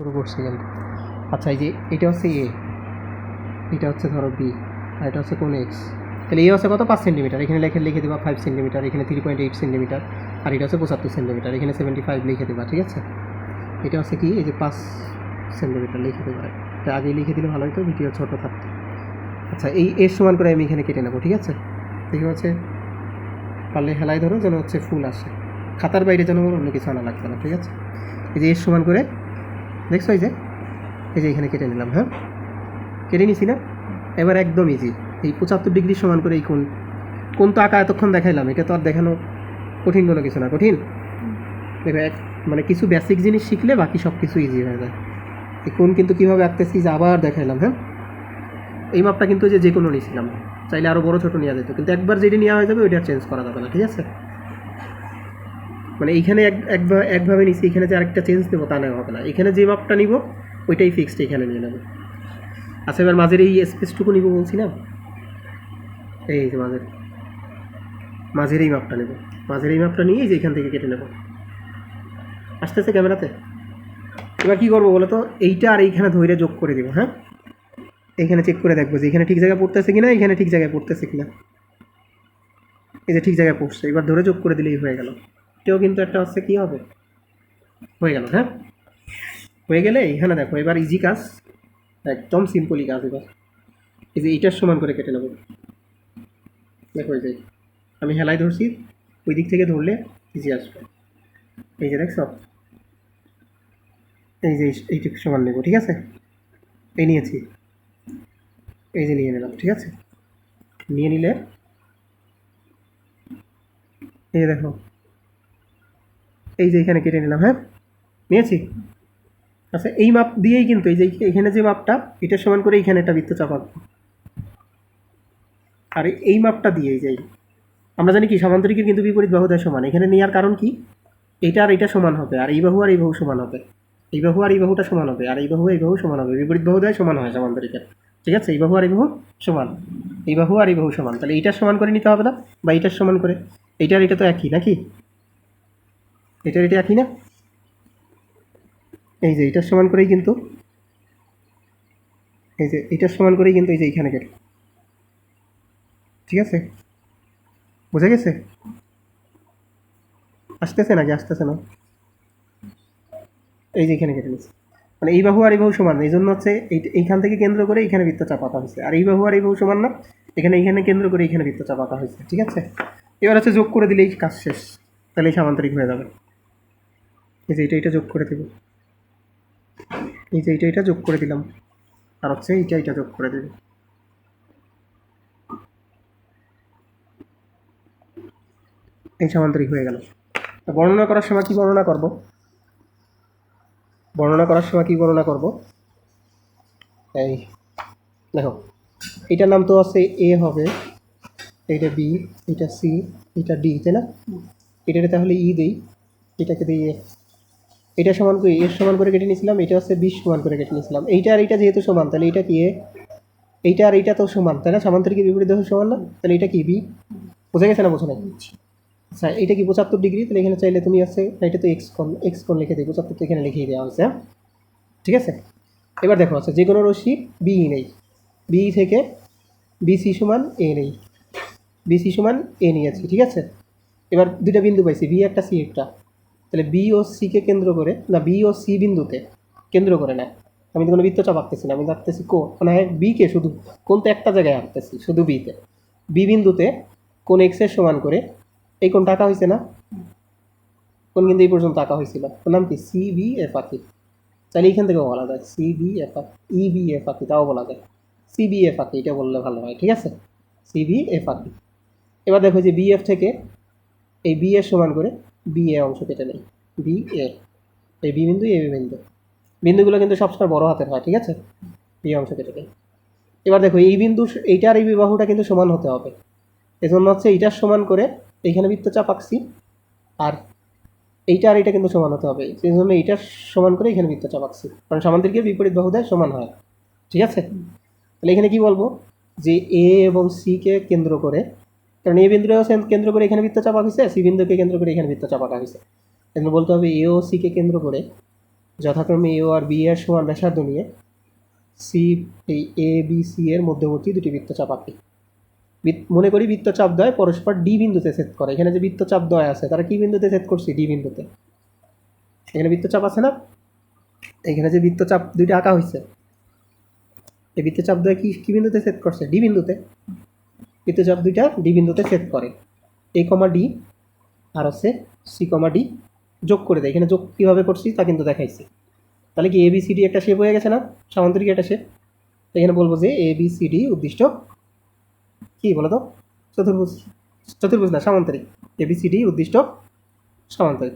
শুরু করছি কিন্তু আচ্ছা এই যে এটা হচ্ছে এ এটা হচ্ছে ধরো বি আর এটা হচ্ছে কোন এক্স তাহলে এ হচ্ছে কত? পাঁচ সেন্টিমিটার এখানে লিখে লিখে দেবা ফাইভ সেন্টিমিটার এখানে থ্রি পয়েন্ট এইট সেন্টিমিটার আর এটা হচ্ছে পঁচাত্তর সেন্টিমিটার এখানে সেভেন্টি ফাইভ লিখে দেবা, ঠিক আছে? এটা হচ্ছে কি? এই যে পাঁচ সেন্টিমিটার লিখে দেবা। এটা আগে লিখে দিলে ভালো হতো ভিডিও ছোটো থাকতো। আচ্ছা এই এর সমান করে আমি এখানে কেটে নেব, ঠিক আছে? দেখি হচ্ছে, পারলে হেলায় ধরো, যেন হচ্ছে ফুল আসে। খাতার বাইরে যেন অন্য কিছু আনা লাগবে না, ঠিক আছে? এই যে এর সমান করে দেখছ এই যে এই যে এখানে কেটে নিলাম হ্যাঁ? কেটে নিছি না? এবার একদম ইজি এই পঁচাত্তর ডিগ্রি সমান করে এই কোন কোন তো আঁকা এতক্ষণ দেখাইলাম, এটা তো আর দেখানো কঠিন কোনো কিছু না, কঠিন? দেখো, এক মানে কিছু বেসিক জিনিস শিখলে বাকি সব কিছু ইজি হয়ে যায়। এই কোন কিন্তু কীভাবে আঁকতেছি যে আবার দেখাইলাম হ্যাঁ? এই মাপটা কিন্তু যে যে কোনো নিয়েছিলাম চাইলে আরও বড়, ছোটো নেওয়া যেত। কিন্তু একবার যেটি নেওয়া হয়ে যাবে, ওইটা চেঞ্জ করা যাবে না, ঠিক আছে? মানে এইখানে এক একভাবে নিচ্ছি এখানে যে আরেকটা চেঞ্জ দেবো তা নেওয়া হবে না। এখানে যে মাপটা নিব, ওইটাই ফিক্সড এখানে নিয়ে নেব। আচ্ছা এবার মাঝের এই স্পেসটুকু নিব বলছি না? এই যে মাঝের মাঝের এই মাপটা নেব। মাঝের এই মাপটা নিয়ে এই যে এখান থেকে কেটে নেব। আসতেছে ক্যামেরাতে? এবার কী করব বলো তো এইটা আর এইখানে ধৈর্য যোগ করে দিব হ্যাঁ? এইখানে চেক করে দেখব যে এখানে ঠিক জায়গায় পড়তেছে কিনা, এখানে ঠিক জায়গায় পড়তেছে কিনা। এই যে ঠিক জায়গায় পড়ছে, এবার ধরে যোগ করে দিলেই হয়ে গেল। এটাও কিন্তু একটা হচ্ছে কী হবে? হয়ে গেল হ্যাঁ? হয়ে গেলে এখানে দেখো, এবার ইজি কাজ, একদম সিম্পলই কাজ এবার। এই যে এইটার সমান করে কেটে নেব। দেখো এই যে, আমি হেলাই ধরছি, ওই দিক থেকে ধরলে ইজি আসবে। এই যে দেখছ? এই যে এইটুকু সমান নেব, ঠিক আছে? এই নিয়েছি। এই যে নিয়ে নিলাম, ঠিক আছে? নিয়ে নিলে, এই দেখো এই যে এখানে কেটে নিলাম হ্যাঁ? নিয়েছি? আচ্ছা এই মাপ দিয়েই কিন্তু এই যে এখানে যে মাপটা, এটা সমান করে এখানে একটা বৃত্ত চাপাবো। আর এই মাপটা দিয়ে এই যে এই। আমরা জানি কি, সমান্তরিকের কিন্তু বিপরীত বাহুদের সমান। এখানে নেওয়ার কারণ কি? এটা আর এটা সমান হবে, আর এই বাহু আর এই বাহু সমান হবে। এই বাহু আর এই বাহুটা সমান হবে, আর এই বাহু এই বাহু সমান হবে। বিপরীত বাহুদায় সমান হয় সমান্তরিকের। ঠিক আছে? এই বাহু আর এই বাহু সমান। এই বাহু আর এই বাহু সমান। তাহলে এইটার সমান করে নিতে হবে না? বা এইটার সমান করে? এইটার, এটা তো একই, নাকি? এটার এটা একই না? এই যে এইটার সমান করেই কিন্তু এই যে এইটার সমান করেই কিন্তু এই যে এইখানে কেটে ঠিক আছে? বুঝে গেছে? আসতেছে নাকি? আসতেছে না। এই যে এখানে কেটে নিচ্ছে মানে এই বাহু আর এই বাহু সমান এই জন্য হচ্ছে এই- এইখান থেকে কেন্দ্র করে এখানে বৃত্ত চাপাতা হয়েছে। আর এই বাহু আর এই বাহু সমান না। এখানে এইখানে কেন্দ্র করে এখানে বৃত্ত চাপাতা হয়েছে। ঠিক আছে? এবার হচ্ছে যোগ করে দিলেই কাজ শেষ। তাহলে সামান্তরিক হয়ে যাবে। এই যে এটা এটা যোগ করে দেবো। এই যে এটা এটা যোগ করে দিলাম। আর হচ্ছে এইটা এটা যোগ করে দেবে। এই সামান্তরিক হয়ে গেল। তো বর্ণনা করার সময় কি বর্ণনা করব? বর্ণনা করার সময় কি বর্ণনা করব? এই দেখো এটার নাম তো আছে এ হবে এইটা বি এটা সি এটা ডি তাই না? এটাকে তাহলে ই দেই এটাকে দিই এ। এটা সমান করে এর সমান করে কেটে নিয়েছিলাম এটা হচ্ছে বিশ সমান করে কেটে নিয়েছিলাম এইটা আর এইটা যেহেতু সমান, তাহলে এটা কি এ? এইটা আর এইটা তো সমান, তাই না? সামান্তরিকের বিপরীত দেহ সমান না? তাহলে এটা কি বি? বোঝা গেছে না বোঝা নাই? আচ্ছা এটা কি পঁচাত্তর ডিগ্রি? তাহলে এখানে চাইলে তুমি আছে, এটা তো এক্স কোণ এক্স কোণ লিখে দিই পঁচাত্তর তো এখানে লিখিয়ে দেওয়া হয়েছে হ্যাঁ? ঠিক আছে? এবার দেখো আচ্ছা যে কোনো রশ্মি বি নেই। বি থেকে বিসি সমান এ নেই। বিসি সমান এ নিয়েছি, ঠিক আছে? এবার দুইটা বিন্দু পাইছি বি একটা সি একটা। তাহলে বি ও সিকে কেন্দ্র করে, না বি ও সি বিন্দুতে কেন্দ্র করে না আমি তো কোনো বৃত্তচাপ আঁকতেছি না, আমি আঁকতেছি কো মানে বিকে শুধু কোন তো একটা জায়গায় আঁকতেছি, শুধু বিতে বি বিন্দুতে কোন এক্সের সমান করে, এই কোনটা আঁকা হয়েছে না? কোন কিন্তু এই পর্যন্ত আঁকা হয়েছিল। ওর নাম কি? সি বি এফ আঁকি। তাহলে এইখান থেকেও বলা যায় C B F E B F আঁকি, তাও বলা যায়। সি বি এফ আঁকি, এটা বললে ভালো হয়, ঠিক আছে? সি বি এফ আঁকি। এবার দেখো যে বি এফ থেকে এই বি এর সমান করে বি এ অংশ কেটে নেই। বি এ এই বি বিন্দু এ বি বিন্দু। বিন্দুগুলো কিন্তু সবসময় বড় হাতের হয়, ঠিক আছে? বি অংশ কেটে নেই। এবার দেখো, এই বিন্দু এইটার এই বিবাহটা কিন্তু সমান হতে হবে। এজন্য হচ্ছে এইটার সমান করে এইখানে বৃত্তচাপ আঁকছি আর এইটা আর এটা কিন্তু সমান হতে হবে। সেই জন্য এইটার সমান করে এখানে বৃত্তচাপ আঁকছি কারণ সামান্তরিকের বিপরীত বাহু দেয় সমান হয়, ঠিক আছে? তাহলে এখানে কি বলব? যে এ এবং সিকে কেন্দ্র করে কারণ এ বিন্দুকেও সেন- কেন্দ্র করে এখানে বৃত্তচাপ আঁকা হয়েছে, সি বিন্দুকে কেন্দ্র করে এখানে বৃত্তচাপ আঁকা হয়েছে। এজন্য বলতে হবে এ ও সিকে কেন্দ্র করে যথাক্রমে এ ও আর বি এর সমান ব্যাসার্ধ নিয়ে সি এই এ, বি, সি এর মধ্যবর্তী দুটি বৃত্তচাপ আঁকি মনে করি বৃত্তচাপ দ্বয় পরস্পর ডি বিন্দুতে ছেদ করে। এখানে যে বৃত্তচাপ দ্বয় আছে, তারা কি বিন্দুতে ছেদ করছে? ডি বিন্দুতে। এখানে বৃত্তচাপ আছে না? এখানে যে বৃত্তচাপ দুইটা আঁকা হয়েছে, এই বৃত্তচাপ দ্বয় কি কি বিন্দুতে ছেদ করছে? ডি বিন্দুতে। বৃত্তচাপ দুইটা ডি বিন্দুতে ছেদ করে। এ কমা ডি আর হচ্ছে সি কমা ডি যোগ করে দেয়। এখানে যোগ কীভাবে করছি তা কিন্তু দেখাইছি। তাহলে কি এ বি সি ডি একটা শেপ হয়ে গেছে না? সামান্তরিক একটা শেপ এখানে বলব যে এ বি সি ডি উদ্দিষ্ট কি বলো তো চতুর্ভুজ চতুর্ভুজ না সামান্তরিক এ বি সি ডি উদ্দিষ্ট সামান্তরিক